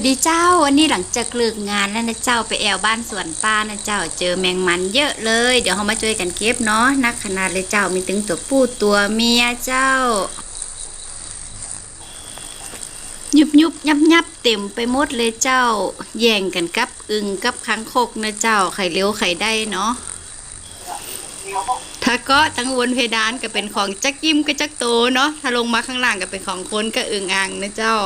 วัสดีเจ้าวันนี้หลังจากเลิกงานแล้วนะเจ้าไปแอวบ้านสวนป้านะเจ้าเจอแมงมันเยอะเลย เดี๋ยวเรามาช่วยกันเก็บเนาะนักขนาดเลยเจ้ามีถึงตัวผู้ตัวเมียเจ้า ยุบยุบยับยับเต็มไปหมดเลยเจ้า แย่งกันกับอึงกับคังคกนะเจ้าไข่เลี้ยวไข่ได้เนาะถ้าก็ตั้งวนเพดานก็เป็นของจักยิ้มกับจักโตเนาะถ้าลงมาข้างล่างก็เป็นของคนก็อึงอ่างนะเจ้า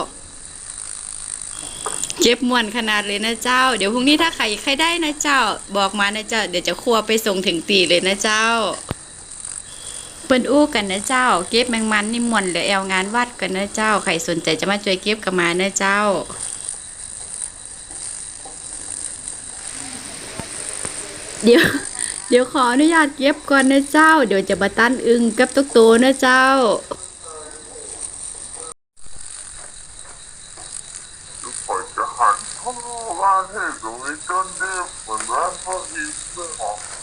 เก็บมวนขนาดเลยนะเจ้า เดี๋ยวพรุ่งนี้ถ้าใครใครได้นะเจ้า บอกมานะเจ้า เดี๋ยวจะครัวไปส่งถึงตีเลยนะเจ้า เปิ้นอู้กันนะเจ้า เก็บแมงมันนี่มวนเหลือแอวงานวัดกันนะเจ้า ใครสนใจจะมาช่วยเก็บก็มานะเจ้าเดี๋ยวเดี๋ยวขออนุญาตเก็บก่อนนะเจ้า เดี๋ยวจะมาตั้นอึงกับตุกโตนะเจ้า ป ล่อยจะหันเข้าบ้านให้ตรงนี้